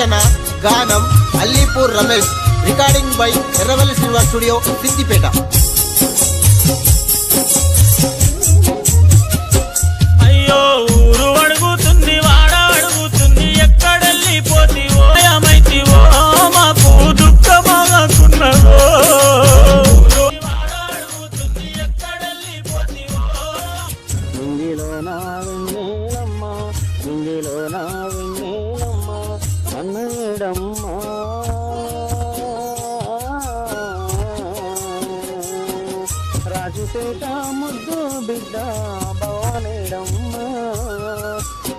రచన గానం Allipur Ramesh. Recording by Erravalli Srinivas studio Siddipet. అయ్యో ఊరు అడుగుతుంది వాడ అడుగుతుంది ఎక్కడెళ్ళిపోతివో ఏమైతివో మాకు దుఃఖమాకున్నదో నింగిలో నా రాజుపేట ముద్దు బిడ్డ భవానేడమ్మ.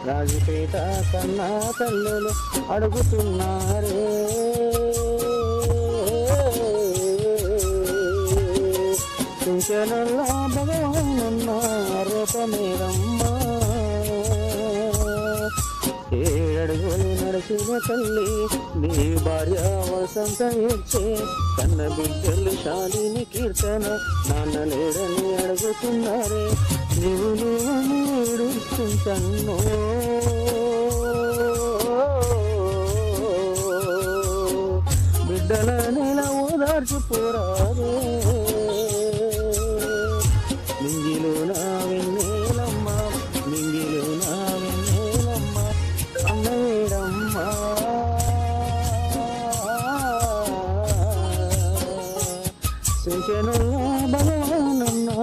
రాజుపేట కన్నా తల్లులు అడుగుతున్నారే. కుంచెలలో ఏడడుగులు తల్లి నీ భార్య వసంత ఇచ్చే కన్న బిడ్డలు శాలిని కీర్తన నాన్న లేడని అడుగుతున్నారే. నీవు నువ్వని ఏడుస్తుంటన్నో బిడ్డల నెల ఓదార్చిపోరారే మింగిలు శశను భగవానన్నా